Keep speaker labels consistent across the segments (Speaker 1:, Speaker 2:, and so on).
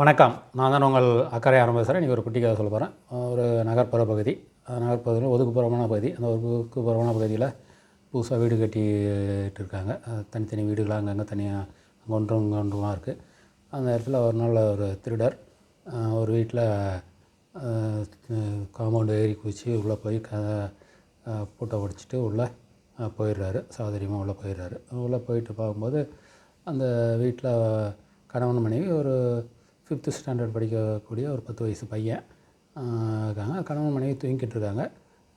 Speaker 1: வணக்கம். நான் தான் உங்கள் அக்கறை ஆரம்பிச்சுறேன் இன்றைக்கி ஒரு குட்டி கதை சொல்ல போகிறேன் ஒரு நகர்ப்புற பகுதி. அந்த நகர்ப்புறத்தில் ஒதுக்குப்புறமான பகுதி. அந்த ஒதுக்குப்புறமான பகுதியில் புதுசாக வீடு கட்டிட்டு இருக்காங்க. தனித்தனி வீடுகளாக அங்கங்கே தனியாக அங்கே ஒன்றும் இங்கே ஒன்றுமா இருக்குது அந்த இடத்துல ஒரு நாள் ஒரு திருடர் ஒரு வீட்டில் காம்பவுண்டு ஏறி குதித்து உள்ளே போய் க பூட்டை உடைச்சிட்டு உள்ளே போயிடுறாரு. சாதரியமாக உள்ளே போயிடுறாரு. உள்ளே போயிட்டு பார்க்கும்போது அந்த வீட்டில் கணவன் மனைவி ஒரு ஃபிஃப்த்து ஸ்டாண்டர்ட் படிக்கக்கூடிய ஒரு பத்து வயசு பையன் இருக்காங்க. கணவன் மனைவி தூங்கிட்டு இருக்காங்க.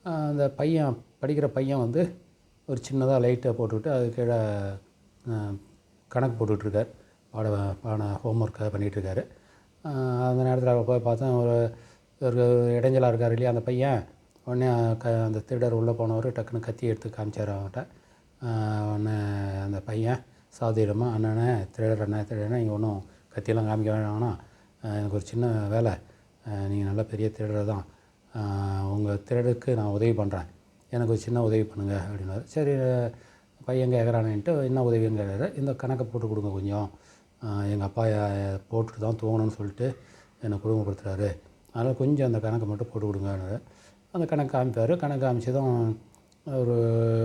Speaker 1: அந்த பையன் படிக்கிற பையன் வந்து ஒரு சின்னதாக லைட்டை போட்டுவிட்டு அது கீழே கணக்கு போட்டுட்ருக்கார் பாட பாட ஹோம் ஒர்க்காக பண்ணிகிட்ருக்காரு அந்த நேரத்தில் போய் பார்த்தா ஒரு ஒரு இடைஞ்சலாக இருக்கார் இல்லையா அந்த பையன். உடனே க அந்த திருடர் உள்ளே போனவர் டக்குன்னு கத்தி எடுத்து காமிச்சார் அவன்கிட்ட. உடனே அந்த பையன் சாதுரியமாக அண்ணனே திருடர் அண்ணன் திருடனே இங்கே ஒன்றும் கத்தியெல்லாம் காமிக்க வேணாம் எனக்கு ஒரு சின்ன வேலை. நீங்கள் நல்ல பெரிய திருடர் தான். உங்கள் திருடருக்கு நான் உதவி பண்ணுறேன் எனக்கு ஒரு சின்ன உதவி பண்ணுங்கள் அப்படின்னாரு. சரி பையன் கேட்குறானேன்ட்டு என்ன உதவின்னு கேட்குறாரு இந்த கணக்கை போட்டு கொடுங்க கொஞ்சம். எங்கள் அப்பா போட்டுட்டு தான் தூங்கணும்னு சொல்லிட்டு என்னை குடும்பப்படுத்துகிறாரு அதனால் கொஞ்சம் அந்த கணக்கை மட்டும் போட்டு கொடுங்கன்னு அந்த கணக்கு காமிப்பார். கணக்கு காமிச்சதும் ஒரு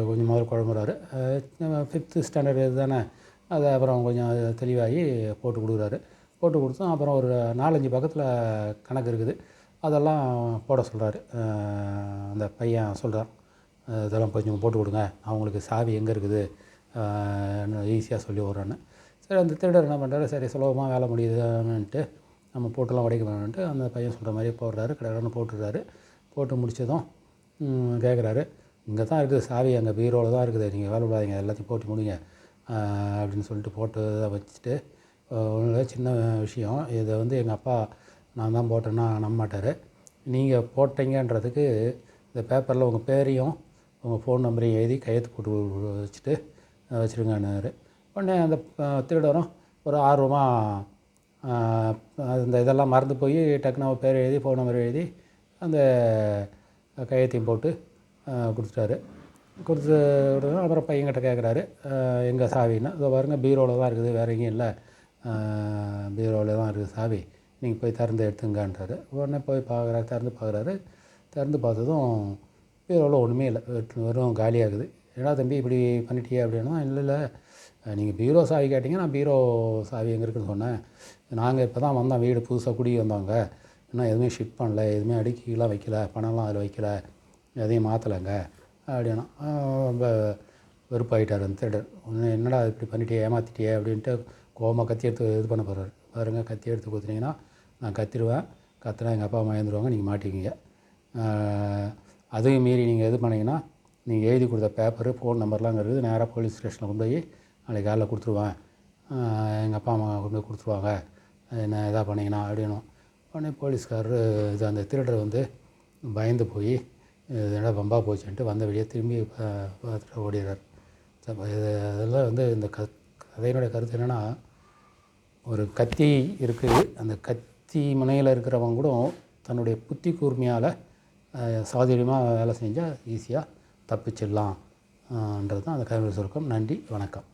Speaker 1: கொஞ்சம் முதல் குழம்புறாரு. ஃபிஃப்த்து ஸ்டாண்டர்ட் இது தானே? அதை அப்புறம் கொஞ்சம் தெளிவாகி போட்டு கொடுக்குறாரு. போட்டு கொடுத்தோம் அப்புறம் ஒரு நாலஞ்சு பக்கத்தில் கணக்கு இருக்குது. அதெல்லாம் போட சொல்கிறாரு அந்த பையன் சொல்கிறான் இதெல்லாம் கொஞ்சம் போட்டு கொடுங்க. அவங்களுக்கு சாவி எங்கே இருக்குது? ஈஸியாக சொல்லி விட்றேன்னு. சரி அந்த திருடர் என்ன பண்ணுறாரு சரி சுலபமாக வேலை முடியுதுன்னுட்டு நம்ம போட்டுலாம் உடைக்க வேணும்ன்ட்டு அந்த பையன் சொல்கிற மாதிரியே போடுறாரு. கடற்கடன்னு போட்டுடுறாரு. போட்டு முடிச்சதும் கேட்குறாரு இங்கே தான் இருக்குது சாவி. அங்கே பீரோவில் தான் இருக்குது. நீங்கள் வேலை விடாதீங்க. எல்லாத்தையும் போட்டு முடிங்க. அப்படின்னு சொல்லிட்டு போட்டு இதை வச்சுட்டு ஒன்று சின்ன விஷயம். இதை வந்து எங்கள் அப்பா நான் தான் போட்டேன்னா நம்ப மாட்டார். நீங்கள் போட்டீங்கன்றதுக்கு இந்த பேப்பரில் உங்கள் பேரையும் உங்கள் ஃபோன் நம்பரையும் எழுதி கையெழுத்து போட்டு வச்சுட்டு வச்சுருங்கன்னாரு. உடனே அந்த திருடரும் ஒரு ஆர்வமாக அந்த இதெல்லாம் மறந்து போய் டக்குன்னு பேர் எழுதி ஃபோன் நம்பர் எழுதி அந்த கையெழுத்தையும் போட்டு கொடுத்துட்டாரு. கொடுத்து விட்டதும் அப்புறம் பையன்கிட்ட கேட்குறாரு. எங்கே சாவின்னா இதோ பாருங்கள் பீரோவில் தான் இருக்குது வேறு எங்கேயும் இல்லை. பீரோவில் தான் இருக்குது சாவி நீங்கள் போய் திறந்து எடுத்துங்கன்றாரு. உடனே போய் பார்க்குறாரு திறந்து பார்க்குறாரு. திறந்து பார்த்ததும் பீரோவில் ஒன்றுமே இல்லை வெறும் காலியாகுது. ஏன்னா தம்பி இப்படி பண்ணிட்டியே அப்படின்னா இல்லை இல்லை நீங்கள் பீரோ சாவி கேட்டிங்க நான் பீரோ சாவி எங்கே இருக்குன்னு சொன்னேன். நாங்கள் இப்போ தான் வந்தோம் வீடு புதுசாக குடி வந்தவங்க இன்னும் எதுவுமே ஷிஃப்ட் பண்ணல எதுவுமே அடுக்கிலாம் வைக்கல பணம்லாம் அதில் வைக்கல எதையும் மாற்றலைங்க அப்படின்னா ரொம்ப வெறுப்பாயிட்டார் அந்த திருடர் ஒன்று என்னடா இப்படி பண்ணிட்டியே ஏமாத்திட்டியே? அப்படின்ட்டு கோவமாக கத்தி எடுத்து இது பண்ண போகிறாரு பாருங்க கத்தி எடுத்து கொடுத்தீங்கன்னா நான் கத்திடுவேன் கத்துனா எங்கள் அப்பா அம்மா எழுந்துருவாங்க நீங்கள் மாட்டிக்கிங்க. அதையும் மீறி நீங்கள் இது பண்ணிங்கன்னா நீங்கள் எழுதி கொடுத்த பேப்பரு ஃபோன் நம்பர்லாம் இருக்குது. நேராக போலீஸ் ஸ்டேஷனில் கொண்டு போய் நாளைக்கு காலைல கொடுத்துருவேன். எங்கள் அப்பா அம்மா கொண்டு போய் கொடுத்துருவாங்க. என்ன இதாக பண்ணிங்கன்னா அப்படின்னும். உடனே போலீஸ்காரரு இது அந்த திருடர் வந்து பயந்து போய் இது என்ன பம்பா போச்சுன்ட்டு வந்த வெளியே திரும்பி பார்த்துட்டு ஓடிடுறார். இது அதெல்லாம் வந்து இந்த க கதையினுடைய கருத்து என்னென்னா ஒரு கத்தி இருக்குது. அந்த கத்தி முனையில் இருக்கிறவங்க கூட தன்னுடைய புத்தி கூர்மையால் சாதுரியமாக வேலை செஞ்சால் ஈஸியாக தப்பிச்சிடலாம்ன்றது தான் அந்த கதை சுருக்கம். நன்றி வணக்கம்.